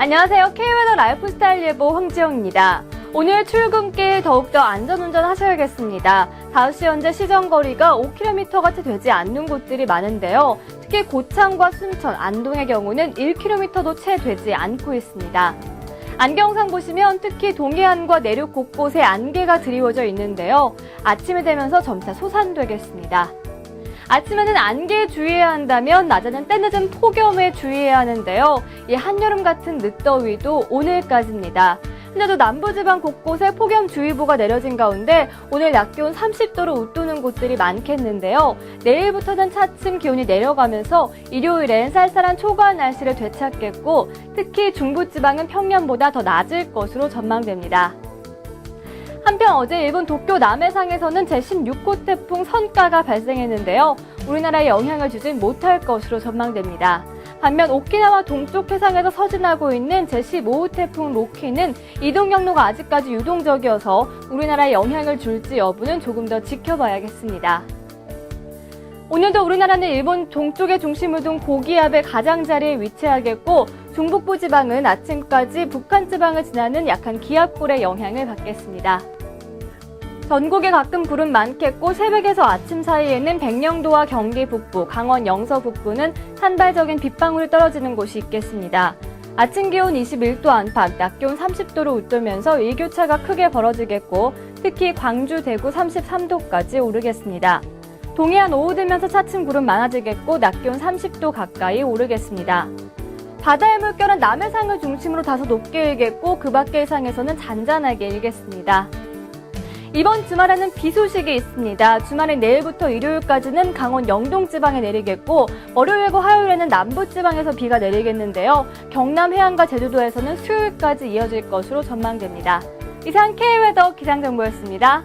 안녕하세요. K웨더 라이프스타일 예보 황지영입니다. 오늘 출근길 더욱더 안전운전 하셔야겠습니다. 5시 현재 시정거리가 5km가 채 되지 않는 곳들이 많은데요. 특히 고창과 순천, 안동의 경우는 1km도 채 되지 않고 있습니다. 안경상 보시면 특히 동해안과 내륙 곳곳에 안개가 드리워져 있는데요. 아침이 되면서 점차 소산되겠습니다. 아침에는 안개에 주의해야 한다면 낮에는 때늦은 폭염에 주의해야 하는데요. 이 한여름 같은 늦더위도 오늘까지입니다. 현재도 남부지방 곳곳에 폭염주의보가 내려진 가운데 오늘 낮 기온 30도로 웃도는 곳들이 많겠는데요. 내일부터는 차츰 기온이 내려가면서 일요일엔 쌀쌀한 초과한 날씨를 되찾겠고 특히 중부지방은 평년보다 더 낮을 것으로 전망됩니다. 한편 어제 일본 도쿄 남해상에서는 제16호 태풍 선가가 발생했는데요. 우리나라에 영향을 주진 못할 것으로 전망됩니다. 반면 오키나와 동쪽 해상에서 서진하고 있는 제15호 태풍 로키는 이동 경로가 아직까지 유동적이어서 우리나라에 영향을 줄지 여부는 조금 더 지켜봐야겠습니다. 오늘도 우리나라는 일본 동쪽의 중심을 둔 고기압의 가장자리에 위치하겠고 중북부 지방은 아침까지 북한 지방을 지나는 약한 기압골의 영향을 받겠습니다. 전국에 가끔 구름 많겠고 새벽에서 아침 사이에는 백령도와 경기 북부, 강원 영서 북부는 산발적인 빗방울이 떨어지는 곳이 있겠습니다. 아침 기온 21도 안팎, 낮 기온 30도로 웃돌면서 일교차가 크게 벌어지겠고 특히 광주, 대구 33도까지 오르겠습니다. 동해안 오후 되면서 차츰 구름 많아지겠고 낮 기온 30도 가까이 오르겠습니다. 바다의 물결은 남해상을 중심으로 다소 높게 일겠고 그 밖의 해상에서는 잔잔하게 일겠습니다. 이번 주말에는 비 소식이 있습니다. 주말인 내일부터 일요일까지는 강원 영동 지방에 내리겠고 월요일과 화요일에는 남부 지방에서 비가 내리겠는데요. 경남 해안과 제주도에서는 수요일까지 이어질 것으로 전망됩니다. 이상 K웨더 기상정보였습니다.